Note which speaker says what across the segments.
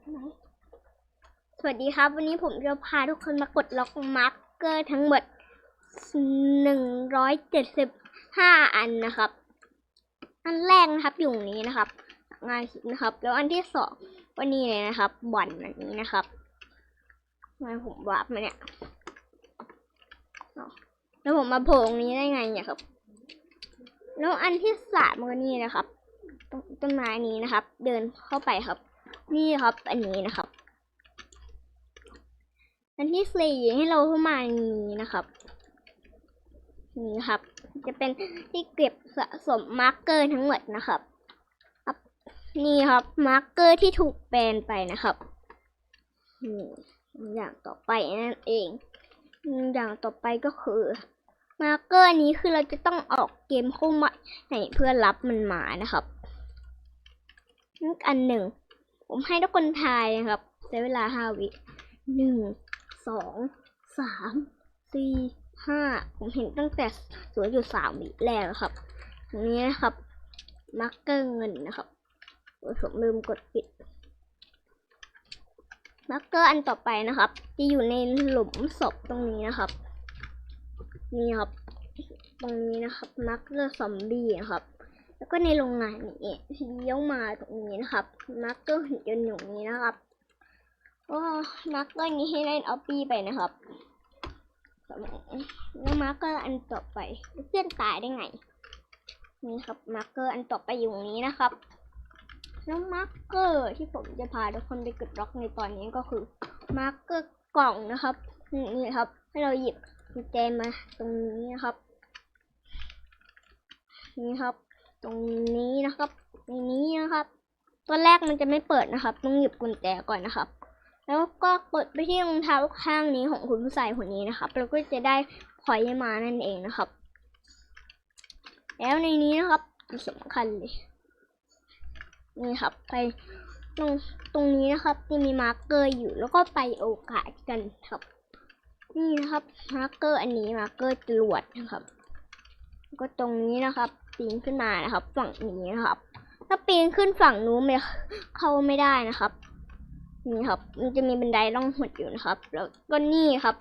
Speaker 1: ใช่ไหมสวัสดีครับ วันนี้ผมจะพาทุกคนมากดล็อกมาร์กเกอร์ทั้งหมดหนึ่งร้อยเจ็ดสิบห้าอันนะครับ อันแรกนะครับอยู่นี้นะครับ งานคิดนะครับ แล้วอันที่สองวันนี้เลยนะครับบ่อนอันนี้นะครับทำไมผมวาบมาเนี่ยแล้วผมมาโผล่ตรงนี้ได้ไงเนี่ยครับ แล้วอันที่สามก็นี่นะครับต้นต้นไม้นี้นะครับ เดินเข้าไปครับ นี่ครับ อันนี้นะครับ อันที่สี่ให้เราเข้ามานี้นะครับ นี่ครับ จะเป็นที่เก็บสะสมมาร์กเกอร์ทั้งหมดนะครับครับนี่ครับมาร์กเกอร์ที่ถูกแบนไปนะครับนี่อย่างต่อไปนั่นเองอย่างต่อไปก็คือมาร์กเกอร์นี้คือเราจะต้องออกเกมเข้ามาให้เพื่อรับมันมานะครับอันหนึ่ง ผมให้ทุกคนทายนะครับใช้เวลาห้าวิหนึ่งสองสามสี่ห้าผมเห็นตั้งแต่ศูนย์จุดสามวิแรกครับตรงนี้นะครับมาร์กเกอร์เงินนะครับโอ้ยผมลืมกดปิดมาร์กเกอร์อันต่อไปนะครับ จะอยู่ในหลุมศพตรงนี้นะครับ นี่ครับ ตรงนี้นะครับมาร์กเกอร์ซอมบี้นะครับ แล้วก็ในโรงงานนี้เลี้ยวมาตรงนี้นะครับมาร์กเกอร์หุ่นยนต์อยู่นี้นะครับก็มาร์กเกอร์นี้ให้เล่นออปปี้ไปนะครับแล้วมาร์กเกอร์อันต่อไปเพื่อนตายได้ไงนี่ครับมาร์กเกอร์อันต่อไปอยู่นี้นะครับแล้วมาร์กเกอร์ที่ผมจะพาทุกคนไปกดล็อกในตอนนี้ก็คือมาร์กเกอร์กล่องนะครับนี่ครับ ให้เราหยิบกุญแจมาตรงนี้นะครับ นี่ครับ ตรงนี้นะครับ ในนี้นะครับตอนแรกมันจะไม่เปิดนะครับ ต้องหยิบกุญแจก่อนนะครับ แล้วก็กดไปที่รองเท้าข้างนี้ของคุณผู้ชายคนนี้นะครับแล้วก็จะได้พอยมานั่นเองนะครับ แล้วในนี้นะครับสำคัญเลยนี่ครับ ไปตรงตรงนี้นะครับจะมีมาร์กเกอร์อยู่แล้วก็ไปโอกาสกันครับ นี่นะครับมาร์กเกอร์อันนี้มาร์กเกอร์จรวดนะครับ ก็ตรงนี้นะครับ ปีนขึ้นมานะครับ ฝั่งนี้นะครับ ถ้าปีนขึ้นฝั่งนู้นไม่เข้าไม่ได้นะครับนี่ครับ มันจะมีบันไดล่องหดอยู่นะครับ แล้วก็นี่ครับ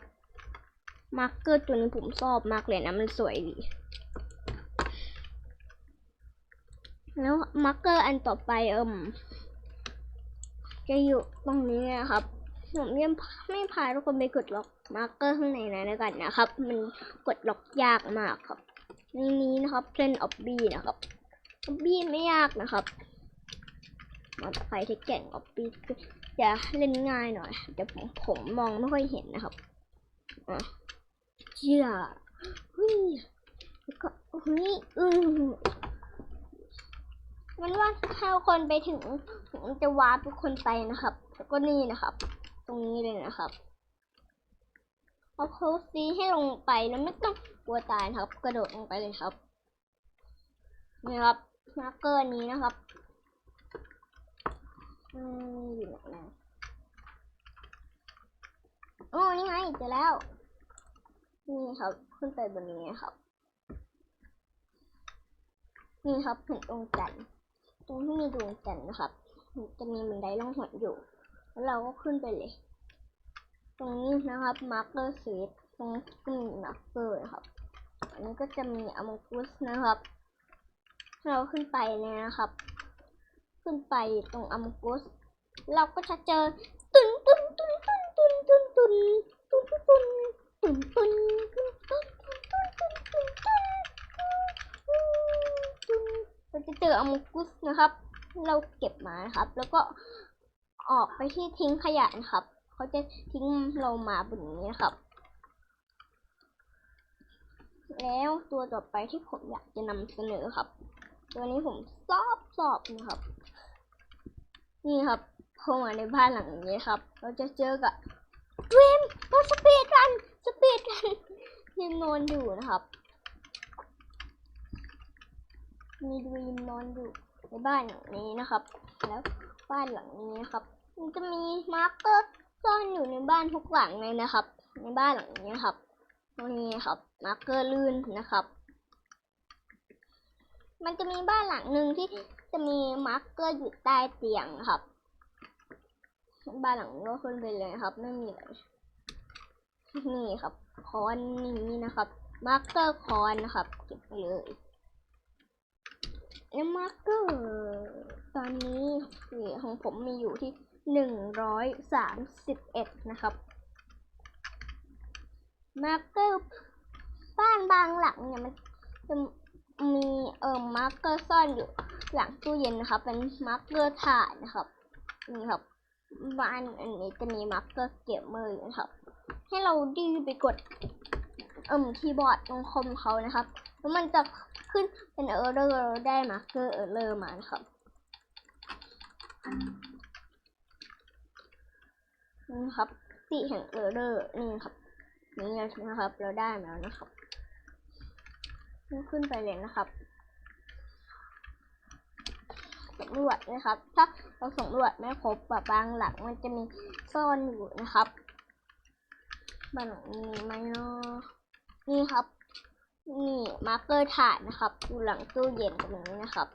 Speaker 1: มาร์กเกอร์ตัวนี้ผมชอบมากเลยนะมันสวยดีแล้วมาร์กเกอร์อันต่อไปเอิมจะอยู่ตรงนี้นะครับผมยังไม่พาทุกคนไปกดล็อกมาร์กเกอร์ข้างในนั้นแล้วกันนะครับ มันกดล็อกยากมากครับ ในนี้นะครับเทรนออบบี้นะครับออบบี้ไม่ยากนะครับมาใครที่เก่งออบบี้จะเล่นง่ายหน่อยแต่ผมผมมองไม่ค่อยเห็นนะครับอะเชี่ยเฮ้ยแล้วก็เฮ้ยอือมันว่าถ้าคนไปถึงผมจะวาร์ปทุกคนไปนะครับ แล้วก็นี่นะครับ ตรงนี้เลยนะครับ เอาโคซีให้ลงไปแล้วไม่ต้องกลัวตายครับ กระโดดลงไปเลยครับนี่ครับมาร์เกอร์นี้นะครับอืมอยู่ไหนนะโอ้นี่ไงเจอแล้ว นี่ครับ ขึ้นไปบนนี้ครับ นี่ครับเห็นดวงจันทร์ตรงที่มีดวงจันทร์นะครับ จะมีบันไดล่องหนอยู่ แล้วเราก็ขึ้นไปเลย ตรงนี้นะครับมาร์เกอร์สีตรงนี้มีมาร์เกอร์ครับ อันนี้ก็จะมีอมกุสนะครับเราขึ้นไปเลยนะครับ ขึ้นไปตรงอมกุสเราก็จะเจอตุนตุนตุนตุนตุนตุนตุนตุนตุนตุนตุนตุนตุนตุนตุนตุนตุนตุนเราจะเจออมกุสนะครับ เราเก็บมานะครับ แล้วก็ออกไปที่ทิ้งขยะนะครับ เขาจะทิ้งเรามาบนนี้นะครับ แล้วตัวต่อไปที่ผมอยากจะนำเสนอครับ ตัวนี้ผมชอบชอบนะครับ นี่ครับเข้ามาในบ้านหลังนี้ครับ เราจะเจอกับเวนตัวสปีดรันสปีดรันยังนอนอยู่นะครับมีดรีมนอนอยู่ในบ้านหลังนี้นะครับ แล้วบ้านหลังนี้นะครับ มันจะมีมาร์กเกอร์ ซ่อนอยู่ในบ้านทุกหลังเลยนะครับ ในบ้านหลังนี้ครับตรงนี้ครับมาร์กเกอร์ลื่นนะครับ มันจะมีบ้านหลังหนึ่งที่จะมีมาร์กเกอร์อยู่ใต้เตียงครับ บ้านหลังก็ขึ้นไปเลยครับ ไม่มีอะไรนี่ครับคอนนี้นะครับ มาร์กเกอร์คอนนะครับเก็บไปเลยแล้วมาร์กเกอร์ตอนนี้ของผมมีอยู่ที่ หนึ่งร้อยสามสิบเอ็ดนะครับ มาร์เกอร์บ้านบางหลังเนี่ยมันจะมีเอ่อมาร์กเกอร์ซ่อนอยู่หลังตู้เย็นนะครับ เป็นมาร์กเกอร์ถ่านนะครับนี่ครับบ้านอันนี้จะมีมาร์กเกอร์เกมเมออยู่นะครับ ให้เราดื้อไปกดเอ่มคีย์บอร์ดตรงคอมเขานะครับ แล้วมันจะขึ้นเป็นเออร์เรอร์ได้มาร์กเกอร์เออร์เรอร์มานะครับ นี่ครับสีแห่งเออร์เรอร์นี่ครับ นี่นะครับ เราได้มาแล้วนะครับขึ้นไปเลยนะครับสำรวจนะครับ ถ้าเราสำรวจไม่ครบแบบบางหลังมันจะมีซ่อนอยู่นะครับบานหลังนี้ไหมเนาะนี่ครับนี่มาร์กเกอร์ถ่านนะครับอยู่หลังตู้เย็นตรงนี้นะครับ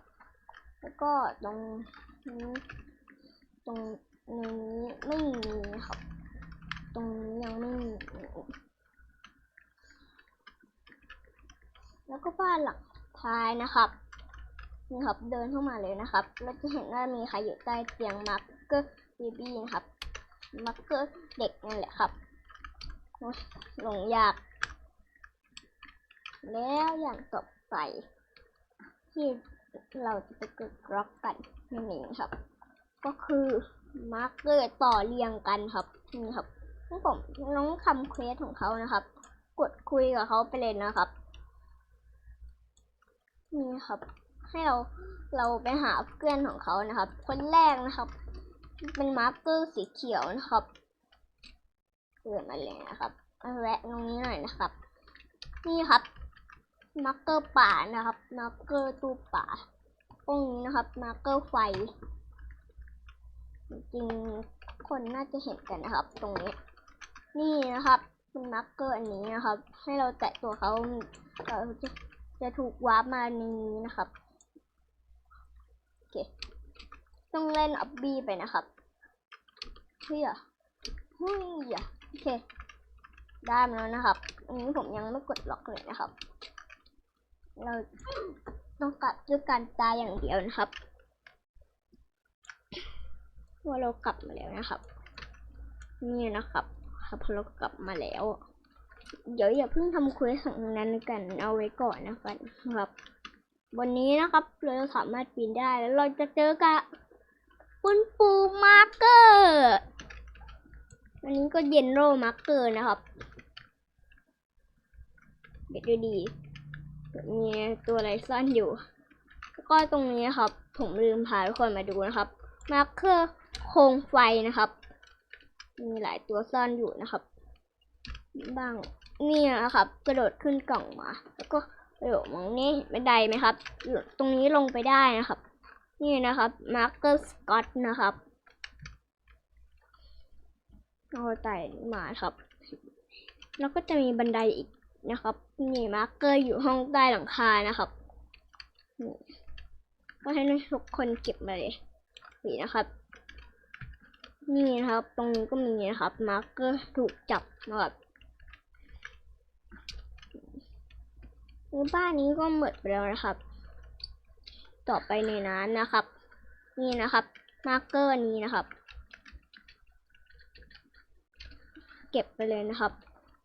Speaker 1: แล้วก็ตรงตรง นี้ไม่มีครับ ตรงนี้ยังไม่มี แล้วก็บ้านหลังท้ายนะครับ นี่ครับเดินเข้ามาเลยนะครับ เราจะเห็นว่ามีใครอยู่ใต้เตียงมาร์กเกอร์บีบี้นะครับมาร์กเกอร์เด็กนั่นแหละครับหลงยาก แล้วอย่างต่อไป ที่เราจะไปกดล็อกกันนั่นเองครับ ก็คือ มาร์กเกอร์ต่อเรียงกันครับนี่ครับน้องผมน้องคำเควสของเขานะครับ กดคุยกับเขาไปเลยนะครับนี่ครับ ให้เราเราไปหาเพื่อนของเขานะครับ คนแรกนะครับ เป็นมาร์กเกอร์สีเขียวนะครับเกิดมาเลยนะครับเอาแวะตรงนี้หน่อยนะครับ นี่ครับมาร์กเกอร์ป่านะครับมาร์กเกอร์ตู้ป่าตรงนี้นะครับมาร์กเกอร์ไฟ จริงคนน่าจะเห็นกันนะครับ ตรงนี้ นี่นะครับเป็นมาร์กเกอร์อันนี้นะครับ ให้เราแตะตัวเขาเราจะจะถูกวาร์ปมาในนี้นะครับโอเคต้องเล่นอับบี้ไปนะครับเฮ้ยเฮ้ยโอเคได้มาแล้วนะครับ อันนี้ผมยังไม่กดล็อกเลยนะครับ เราต้องกลับด้วยการตายอย่างเดียวนะครับ ว่าเรากลับมาแล้วนะครับ นี่นะครับ ครับพอเรากลับมาแล้ว เดี๋ยวอย่าเพิ่งทำเควสของนั้นกันเอาไว้ก่อนนะครับวันนี้นะครับ เราสามารถปีนได้แล้วเราจะเจอกับคุณปูมาร์เกอร์วันนี้ก็เย็นโรมาร์เกอร์นะครับเด็ดดีมีตัวอะไรซ่อนอยู่ ก็ตรงนี้ครับ ผมลืมพาทุกคนมาดูนะครับ มาร์เกอร์ โคมไฟนะครับ มีหลายตัวซ่อนอยู่นะครับบ้างนี่นะครับ กระโดดขึ้นกล่องมา แล้วก็กระโดดมองนี่บันไดไหมครับ ตรงนี้ลงไปได้นะครับ นี่นะครับมาร์เกอร์สกอตนะครับเราไต่มาครับ แล้วก็จะมีบันไดอีกนะครับนี่มาร์เกอร์อยู่ห้องใต้หลังคานะครับก็ให้ทุกคนเก็บมาเลยนี่นะครับ นี่นะครับ ตรงนี้ก็มีนะครับ มาร์กเกอร์ถูกจับนะครับบ้านนี้ก็หมดไปแล้วนะครับ ต่อไปในนั้นนะครับ นี่นะครับ มาร์กเกอร์นี้นะครับ เก็บไปเลยนะครับ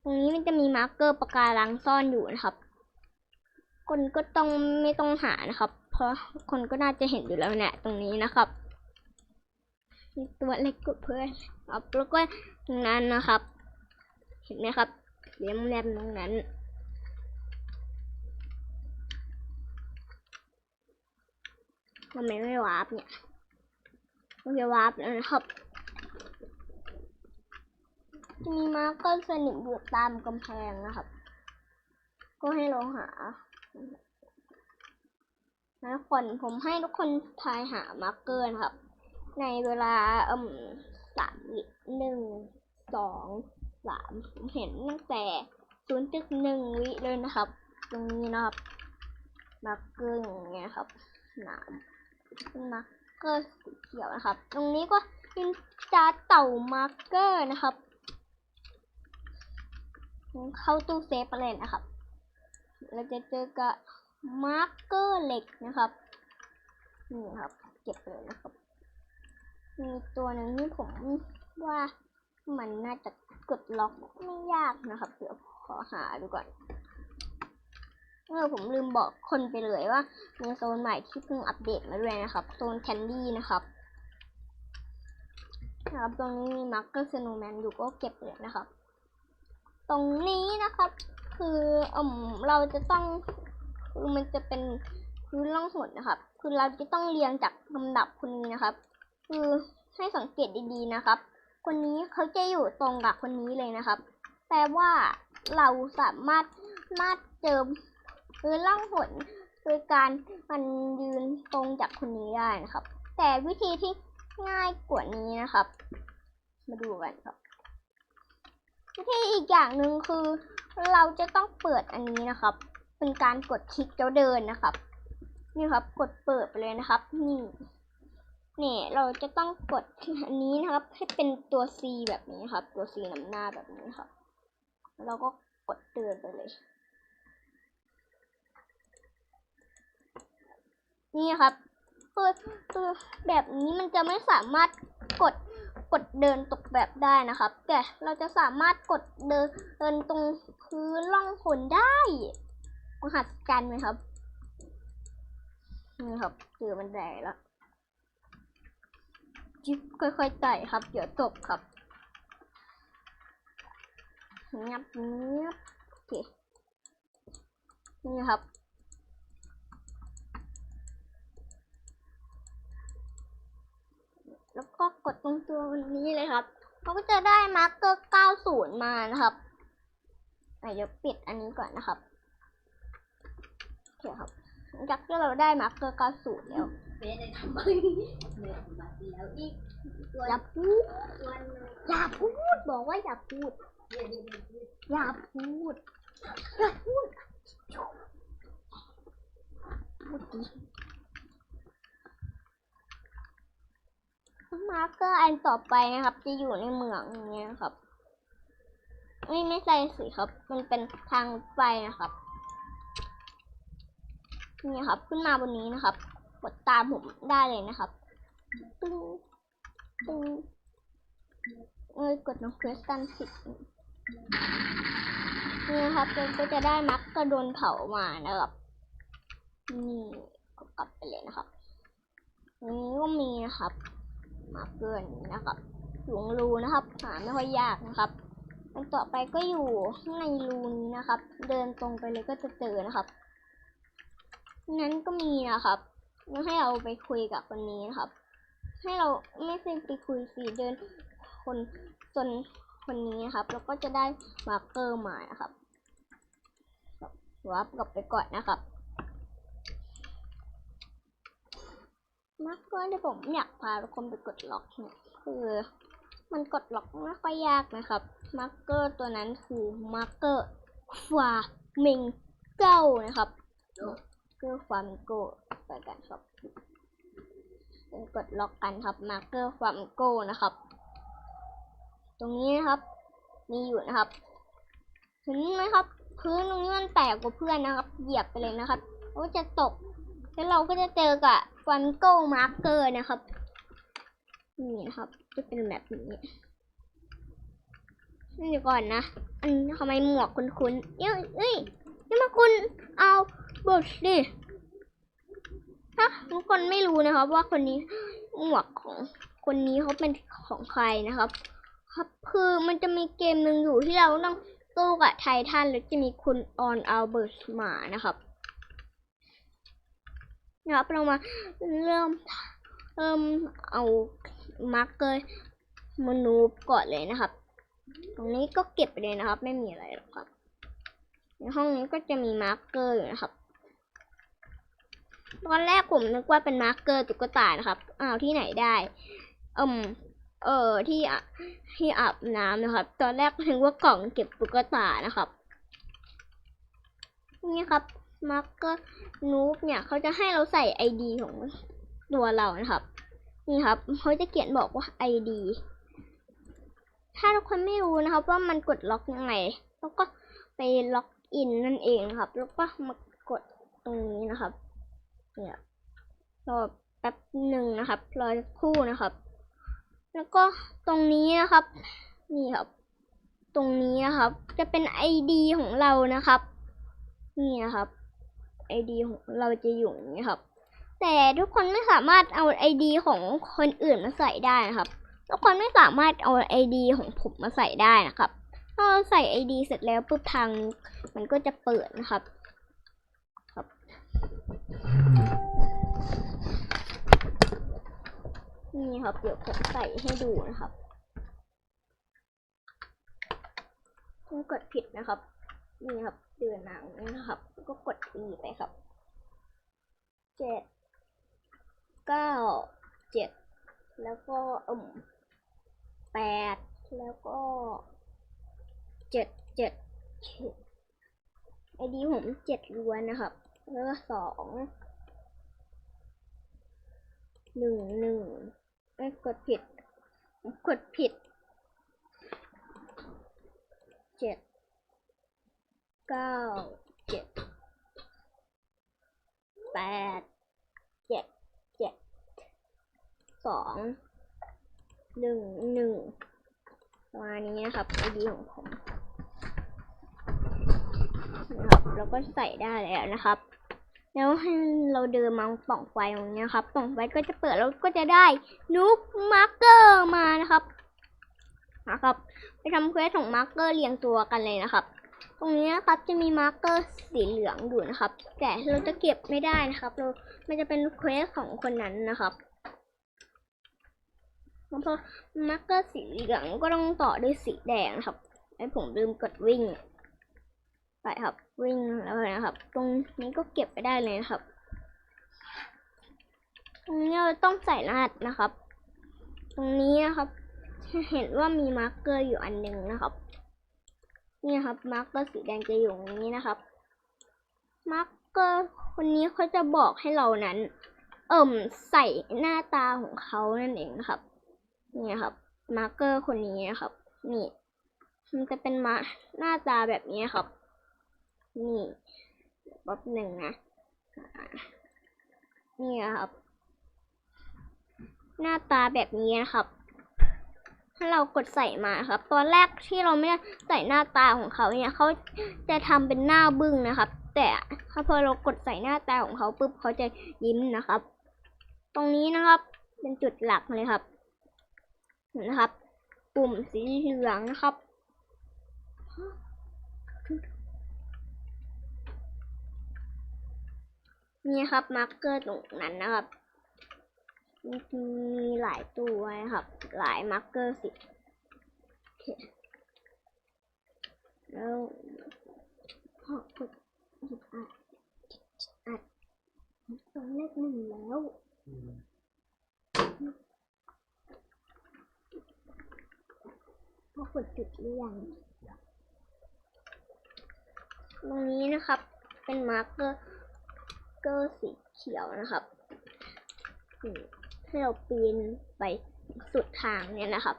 Speaker 1: ตรงนี้มันจะมีมาร์กเกอร์ปากการังซ่อนอยู่นะครับ คนก็ต้องไม่ต้องหานะครับ เพราะคนก็น่าจะเห็นอยู่แล้วเนี่ตรงนี้นะครับ ตัวเล็กกว่าเพื่อนครับแล้วก็ตรงนั้นนะครับ เห็นไหมครับเลี้ยมแรมตรงนั้นทำไมไม่วาร์ปเนี่ยโอเควาร์ปแล้วนะครับจะมีมาร์กเกอร์สนิมอยู่ตามกำแพงนะครับ ก็ให้เราหานะทุกคนผมให้ทุกคนทายหามาร์กเกอร์นะครับ ในเวลาอ่มสามวิหนึ่งสองสามผมเห็นตั้งแต่ศูนย์จุดหนึ่งวิเลยนะครับ ตรงนี้นะครับมาร์กเกอร์อย่างเงี้ยครับหนามเป็นมาร์กเกอร์สีเขียวนะครับ ตรงนี้ก็นินจาเต่ามาร์กเกอร์นะครับ เข้าตู้เซฟไปเลยนะครับ เราจะเจอกับมาร์กเกอร์เหล็กนะครับ นี่ครับ เก็บเลยนะครับ มีตัวหนึ่งที่ผมว่ามันน่าจะกดล็อกไม่ยากนะครับ เดี๋ยวขอหาดูก่อนเออผมลืมบอกคนไปเลยว่ามีโซนใหม่ที่เพิ่งอัปเดตมาด้วยนะครับ โซนแคนดี้นะครับนะครับ ตรงนี้มีมาร์กเกอร์สโนแมนอยู่ก็เก็บเลยนะครับ ตรงนี้นะครับ คืออืมเราจะต้องคือมันจะเป็นพื้นล่องหนนะครับ คือเราจะต้องเรียงจากลำดับคนนี้นะครับ คือให้สังเกตดีๆนะครับ คนนี้เขาจะอยู่ตรงกับคนนี้เลยนะครับ แปลว่าเราสามารถมาดเจิมพื้นล่องหนโดยการมันยืนตรงจากคนนี้ได้นะครับ แต่วิธีที่ง่ายกว่านี้นะครับ มาดูกันครับ วิธีอีกอย่างหนึ่งคือ เราจะต้องเปิดอันนี้นะครับ เป็นการกดคลิกแล้วเดินนะครับ นี่ครับ กดเปิดไปเลยนะครับ นี่ เนี่ยเราจะต้องกดอันนี้นะครับ ให้เป็นตัว C แบบนี้ครับ ตัว C นำหน้าแบบนี้ครับ เราก็กดเดินไปเลย นี่ครับคือคือแบบนี้มันจะไม่สามารถกดกดเดินตกแบบได้นะครับ แต่เราจะสามารถกดเดินเดินตรงพื้นล่องหนได้มหัศจรรย์ไหมครับนี่ครับเจอมันแดงแล้ว จิ๊บค่อยๆไต่ครับ เดี๋ยวตกครับงับงับโอเคนี่ครับแล้วก็กดตรงตัวนี้เลยครับเราก็จะได้มาร์กเกอร์ 90 มานะครับเดี๋ยวปิดอันนี้ก่อนนะครับโอเคครับหลังจากที่เราได้มาร์กเกอร์ 90 แล้ว
Speaker 2: เฟซได้ทำไมเหนื่อยมาแล้วอีกตัว
Speaker 1: อย่าพูด
Speaker 2: วันหนึ่ง
Speaker 1: อย่าพูด บอกว่าอย่าพูด
Speaker 2: เดี๋ยวเดี๋ยวเดี๋ยวเดี๋ยว
Speaker 1: อย่าพูด อย่าพูดพูดดิมาร์กเกอร์อันต่อไปนะครับ จะอยู่ในเหมืองอย่างเงี้ยครับ ไม่ไม่ใช่สิครับ มันเป็นทางไฟนะครับ นี่ครับ ขึ้นมาบนนี้นะครับ กดตามผมได้เลยนะครับตึ้งตึ้งเอ้ยกดน้องเควสตันสินี่นะครับเราก็จะได้มักกระโดนเผามานะครับนี่ก็กลับไปเลยนะครับนี้ก็มีนะครับ มาเกินนะครับอยู่ในรูนะครับ หาไม่ค่อยยากนะครับอันต่อไปก็อยู่ข้างในรูนี้นะครับ เดินตรงไปเลยก็จะเจอนะครับ นั้นก็มีนะครับ ให้เราไปคุยกับคนนี้นะครับ ให้เราไม่เคยไปคุยสิเดินคนจนคนนี้นะครับ แล้วก็จะได้มาร์กเกอร์มานะครับวับกลับไปก่อนนะครับมาร์กเกอร์ที่ผมอยากพาทุกคนไปกดล็อกเนี่ยคือมันกดล็อกไม่ค่อยยากนะครับมาร์กเกอร์ตัวนั้นคือมาร์กเกอร์ฟามิงเก้านะครับ มาร์กเกอร์ฟามโกไปกันครับไปกดล็อกกันครับมาร์เกอร์ฟามโกนะครับ ตรงนี้นะครับ มีอยู่นะครับเห็นไหมครับ พื้นตรงนี้มันแตกกว่าเพื่อนนะครับ เหยียบไปเลยนะครับก็จะตก แล้วเราก็จะเจอกับฟันโก้มาร์กเกอร์นะครับ นี่นะครับ จะเป็นแบบนี้นี่ก่อนนะ อันทำไมหมวกคุณคุณเอ้ยเอ้ยนี่มาคุณเอา บทดิถ้าทุกคนไม่รู้นะครับว่าคนนี้หมวกของคนนี้เขาเป็นของใครนะครับ ครับคือมันจะมีเกมหนึ่งอยู่ที่เราต้องสู้กับไททันแล้วจะมีคุณออนอัลเบิร์ตมานะครับนะครับเรามาเริ่มเริ่มเอามาร์กเกอร์มนูก่อนเลยนะครับ ตรงนี้ก็เก็บไปเลยนะครับ ไม่มีอะไรหรอกครับ ในห้องนี้ก็จะมีมาร์กเกอร์อยู่นะครับ ตอนแรกผมนึกว่าเป็นมาร์กเกอร์ตุ๊กตานะครับอ้าวที่ไหนได้เอืมเออที่อที่อาบน้ำนะครับ ตอนแรกนึกว่ากล่องเก็บตุ๊กตานะครับ นี่ครับมาร์กเกอร์นูบเนี่ยเขาจะให้เราใส่ไอดีของตัวเรานะครับ นี่ครับเขาจะเขียนบอกว่า ID ถ้าทุกคนไม่รู้นะครับ ว่ามันกดล็อกยังไงแล้วก็ไปล็อกอินนั่นเองครับ แล้วก็มากดตรงนี้นะครับ เนี่ยรอแป๊บหนึ่งนะครับ รอคู่นะครับ แล้วก็ตรงนี้นะครับ นี่ครับ ตรงนี้นะครับ จะเป็น ID ของเรานะครับ นี่นะครับ ID ของเราจะอยู่อย่างนี้ครับ แต่ทุกคนไม่สามารถเอา ID ของคนอื่นมาใส่ได้นะครับ ทุกคนไม่สามารถเอา ID ของผมมาใส่ได้นะครับ ถ้าเราใส่ ID เสร็จแล้วปุ๊บทางมันก็จะเปิดนะครับ นี่ครับ เดี๋ยวผมใส่ให้ดูนะครับต้องกดผิดนะครับ นี่ครับเดือนหนังนี่นะครับ ก็กด E ไปครับ เจ็ด เก้า เจ็ด แล้วก็อืมแปด แล้วก็ เจ็ด เจ็ดไอดีผมเจ็ดล้วนนะครับ แล้วก็สองหนึ่งหนึ่งเอ้กดผิด กดผิดเจ็ดเก้าเจ็ดแปดเจ็ดเจ็ดสองหนึ่งหนึ่งประมาณนี้นะครับไอดีของผมนะครับเราก็ใส่ได้แล้วนะครับ แล้วให้เราเดินมาป่องไฟตรงนี้ครับ ป่องไฟก็จะเปิดแล้วก็จะได้นูบมาร์กเกอร์มานะครับนะครับไปทำเควสของมาร์กเกอร์เรียงตัวกันเลยนะครับ ตรงนี้นะครับจะมีมาร์กเกอร์สีเหลืองอยู่นะครับ แต่เราจะเก็บไม่ได้นะครับ เรามันจะเป็นเควสของคนนั้นนะครับเพราะมาร์กเกอร์สีเหลืองก็ต้องต่อด้วยสีแดงครับไอ้ผมลืมกดวิ่ง ไปครับวิ่งแล้วนะครับ ตรงนี้ก็เก็บไปได้เลยนะครับ ตรงนี้เราต้องใส่รหัสนะครับ ตรงนี้นะครับ เห็นว่ามีมาร์กเกอร์อยู่อันหนึ่งนะครับ นี่ครับมาร์กเกอร์สีแดงจะอยู่ตรงนี้นะครับมาร์กเกอร์คนนี้เขาจะบอกให้เรานั้น เอิ่มใส่หน้าตาของเขานั่นเองนะครับ นี่ครับมาร์กเกอร์คนนี้นะครับ นี่ มันจะเป็นมาหน้าตาแบบนี้ครับ นี่แป๊บหนึ่งนะ นี่นะครับ หน้าตาแบบนี้นะครับ ถ้าเรากดใส่มาครับ ตอนแรกที่เราไม่ได้ใส่หน้าตาของเขาเนี่ยเขาจะทำเป็นหน้าบึ้งนะครับ แต่ถ้าพอเรากดใส่หน้าตาของเขาปุ๊บเขาจะยิ้มนะครับ ตรงนี้นะครับ เป็นจุดหลักเลยครับเห็นะครับ ปุ่มสีเหลืองนะครับ นี่ครับมาร์กเกอร์ตรงนั้นนะครับมีมีหลายตัวนะครับ หลายมาร์กเกอร์สิโอเคแล้วพอกดหยิบอัดอัดตรงเลขหนึ่งแล้วพอกดจุดหรือยังตรงนี้นะครับ เป็นมาร์กเกอร์ เกอร์สีเขียวนะครับให้เราปีนไปสุดทางเนี่ยนะครับ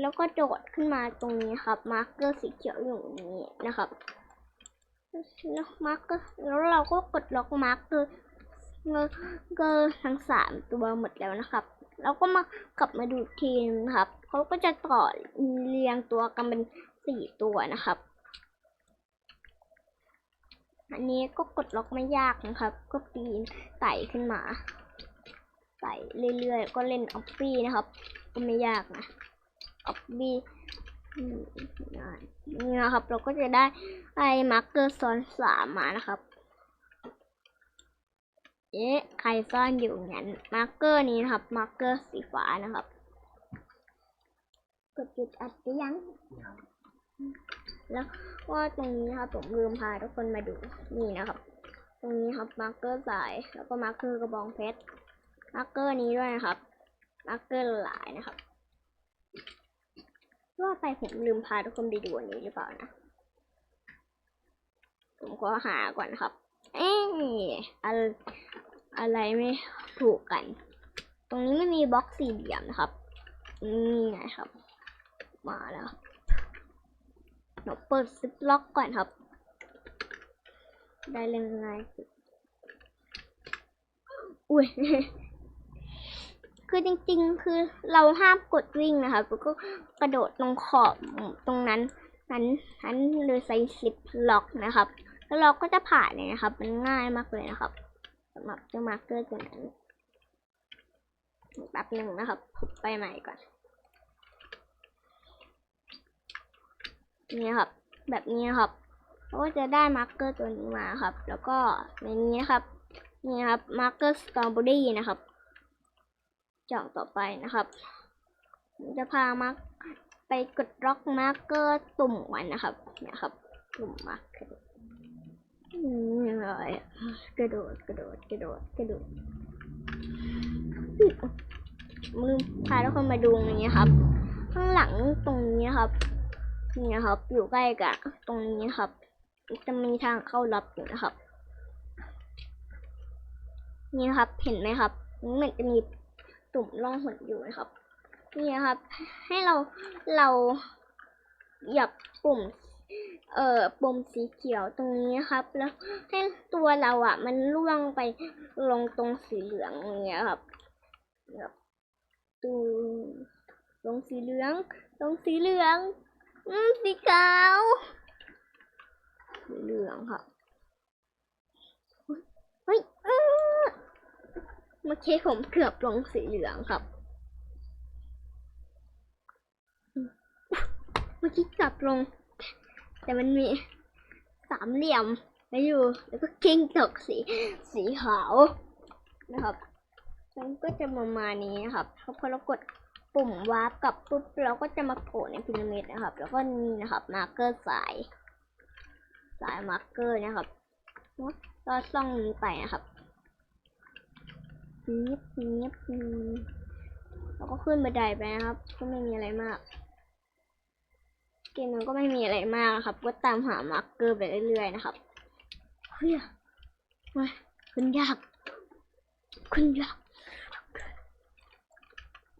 Speaker 1: แล้วก็โดดขึ้นมาตรงนี้ครับ มาร์กเกอร์สีเขียวอยู่ตรงนี้นะครับแล้วมาร์กเกอร์แล้วเราก็กดล็อกมาร์กเกอร์เกอร์ทั้งสามตัวหมดแล้วนะครับแล้วก็มากลับมาดูทีมนะครับเขาก็จะต่อเรียงตัวกันเป็นสี่ตัวนะครับ อันนี้ก็กดล็อกไม่ยากนะครับ ก็ปีนไต่ขึ้นมาไต่เรื่อยๆ ก็เล่นออฟฟี่นะครับ ก็ไม่ยากนะออฟฟี่นี่นะครับ เราก็จะได้ไอ้มาร์กเกอร์ซ้อนสามมานะครับเอ๊ะใครซ่อนอยู่งั้นมาร์กเกอร์นี้นะครับ มาร์กเกอร์สีฟ้านะครับ กดจุดอัดหรือยัง แล้วว่าตรงนี้นะครับผมลืมพาทุกคนมาดูนี่นะครับ ตรงนี้ครับมาร์กเกอร์สายแล้วก็มาร์กเกอร์กระบองเพชรมาร์กเกอร์นี้ด้วยนะครับมาร์กเกอร์หลายนะครับว่าไปผมลืมพาทุกคนไปดูอันนี้หรือเปล่านะผมขอหาก่อนครับ เอ๊ะอะอะไรไม่ถูกกัน ตรงนี้ไม่มีบล็อกสี่เหลี่ยมนะครับ นี่ไงครับ มาแล้ว ครับเปิดซิปล็อกก่อนครับ ได้เลยง่ายสุดอุ้ยคือจริง ๆ คือเราห้ามกดวิ่งนะครับแล้วก็กระโดดตรงขอบตรงนั้น นั้นนั้นเลยใส่ซิปล็อกนะครับ แล้วเราก็จะผ่านเลยนะครับ มันง่ายมากเลยนะครับสำหรับเจ้ามาร์เกอร์ตัวนั้นแป๊บหนึ่งนะครับผมไปใหม่ก่อน นี่ครับ แบบนี้ครับเราก็จะได้มาร์กเกอร์ตัวนี้มาครับ แล้วก็ในนี้นะครับ นี่ครับมาร์กเกอร์สตรอเบอรี่นะครับจ่องต่อไปนะครับจะพามาร์กไปกดล็อกมาร์กเกอร์ตุ่มวันนะครับเนี่ยครับ ตุ่มมาร์กเกอร์อืมอะไรอกระโดดกระโดดกระโดดกระโดดมือพาทุกคนมาดูอย่างเงี้ยครับ ข้างหลังตรงนี้ครับ นี่นะครับ อยู่ใกล้กับตรงนี้ครับ จะมีทางเข้าลับอยู่นะครับ นี่ครับ เห็นไหมครับมันจะมีตุ่มร่องหนอยู่นะครับ นี่นะครับ ให้เราเราหยับปุ่ม เอ่อปุ่มสีเขียวตรงนี้นะครับ แล้วให้ตัวเราอะ มันล่วงไปลงตรงสีเหลืองอย่างเงี้ยครับแบบตูลงสีเหลือง ลงสีเหลือง อืมสีขาวสีเหลืองค่ะเฮ้ยเมื่อกี้ผมเกือบลงสีเหลืองครับ เมื่อกี้กลับลง แต่มันมีสามเหลี่ยมไว้อยู่ แล้วก็กิ้งตกสีสีขาวนะครับมันก็จะประมาณนี้นะครับพอเรากด ปุ่มวาร์ปกลับปุ๊บเราก็จะมาโผล่ในพีระมิดนะครับ แล้วก็นี่นะครับมาร์กเกอร์สาย สายมาร์กเกอร์นะครับก็ซ่องนี้ไปนะครับนิบนิบนิบเราก็ขึ้นบันไดไปนะครับ ก็ไม่มีอะไรมาก เกมมันก็ไม่มีอะไรมากนะครับ ก็ตามหามาร์กเกอร์ไปเรื่อยๆนะครับเฮ้ยเฮ้ยคุณยากคุณยาก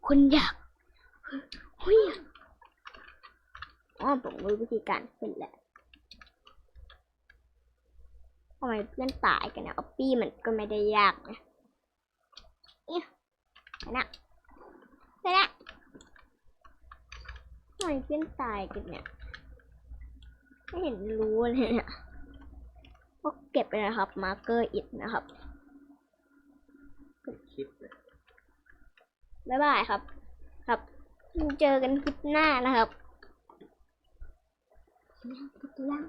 Speaker 1: คุณยาก เฮ้ยอ๋อผมรู้วิธีการขึ้นแล้วทำไมเพื่อนตายกันนะออปปี้มันก็ไม่ได้ยากนะเนี่ยนะนะทำไมเพื่อนตายกันเนี่ย ไม่เห็นรู้เลยเนี่ยก็เก็บไปนะครับ มาร์เกอร์อิดนะครับ
Speaker 3: คลิปเลย
Speaker 1: บ๊ายบายครับครับ เจอกันคลิปหน้านะครับยัง